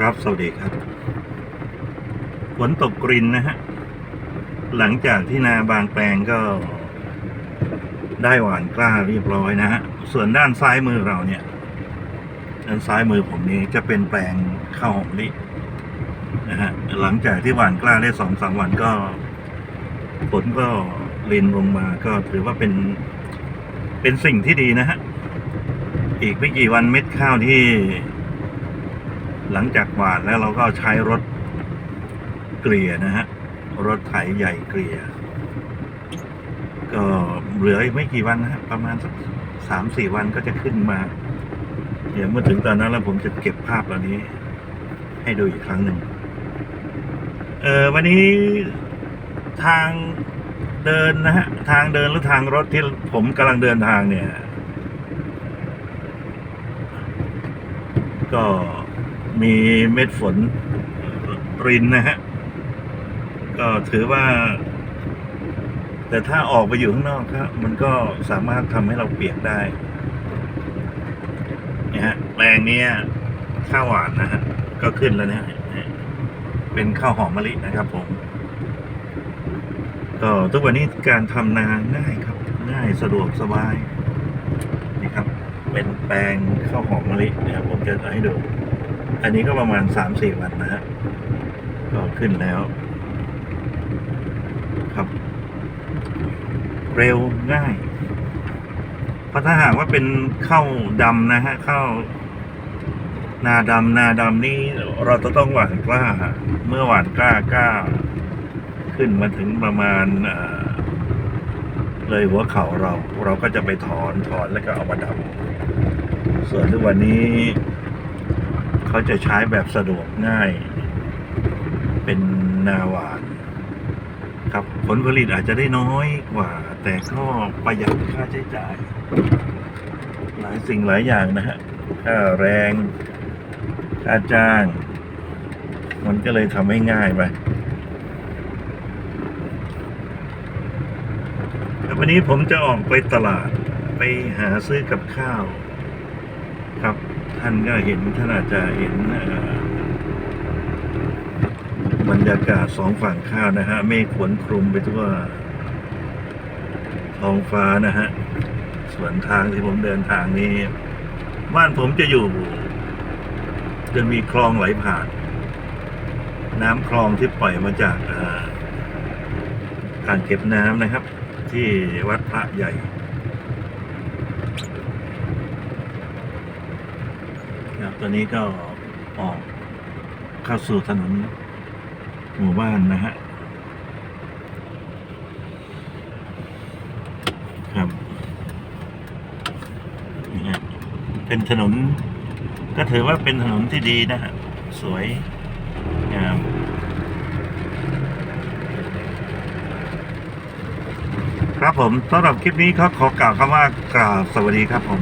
ครับ สวัสดีครับ ฝนตกกรินนะฮะ หลังจากที่นาบางแปลงก็ ได้หวานกล้าเรียบร้อยนะฮะ ส่วนด้านซ้ายมือเราเนี่ย ด้านซ้ายมือผมนี้จะเป็นแปลงข้าวหอมลินะฮะ หลังจากที่หวานกล้าได้สองสามวันก็ฝนก็รินลงมาก็ถือว่าเป็น เป็นสิ่งที่ดีนะฮะ อีกไม่กี่วันเม็ดข้าวที่ หลังจากหวานแล้วเราก็ใช้รถเกลี่ยนะฮะ รถไถใหญ่เกลี่ย ก็เหลืออีกไม่กี่วันนะฮะประมาณสักสามสี่วันก็จะขึ้นมา เดี๋ยวเมื่อถึงตอนนั้นแล้วผมจะเก็บภาพเหล่านี้ ให้ดูอีกครั้งหนึ่ง เออวันนี้ทางเดินนะฮะ ทางเดินหรือทางรถที่ผมกำลังเดินทางเนี่ย ก็ มีเม็ดฝนรินนะฮะ ก็ถือว่า แต่ถ้าออกไปอยู่ข้างนอกครับมันก็สามารถทำให้เราเปียกได้นี่ฮะแปลงนี้ข้าวหวานนะฮะ ก็ขึ้นแล้วเนะฮะเป็นข้าวหอมมะลินะครับผมก็ทุกวันนี้การทำนาง่ายครับ ง่ายสะดวกสบาย นี่ครับ เป็นแปลงข้าวหอมมะลิเนี่ยผมจะให้ดู อันนี้ก็ประมาณสามสี่วันนะฮะ ก็ขึ้นแล้ว ครับ เร็วง่ายเพราะถ้าหากว่าเป็นข้าวดำนะฮะข้าวนาดำนาดำนี่เราจะต้องหวานกล้า เมื่อหวานกล้ากล้า ขึ้นมาถึงประมาณเอ่อเลยหัวเข่าเรา เราก็จะไปถอนถอนแล้วก็เอามาดำส่วนทุกวันนี้ เขาจะใช้แบบสะดวกง่าย เป็นนาหวานครับผลผลิตอาจจะได้น้อยกว่า แต่ก็ประหยัดค่าใช้จ่าย หลายสิ่งหลายอย่างนะฮะค่าแรงค่าจ้าง มันก็เลยทำให้ง่ายไปแต่วันนี้ผมจะออกไปตลาดไปหาซื้อกับข้าว ครับ ท่านก็เห็นท่านอาจจะเห็นบรรยากาศสองฝั่งข้าวนะฮะเมฆฝนคลุมไปทั่วท้องฟ้านะฮะส่วนทางที่ผมเดินทางนี้บ้านผมจะอยู่ จะมีคลองไหลผ่าน น้ำคลองที่ปล่อยมาจากอ่าอ่างเก็บน้ำนะครับ ที่วัดพระใหญ่ ครับ ตอนนี้ก็ออกเข้าสู่ถนนหมู่บ้านนะฮะ ครับ นี่ฮะ เป็นถนน ก็ถือว่าเป็นถนนที่ดีนะฮะ สวยงามครับผมสำหรับคลิปนี้ก็ขอกล่าวคำว่ากราบสวัสดีครับผม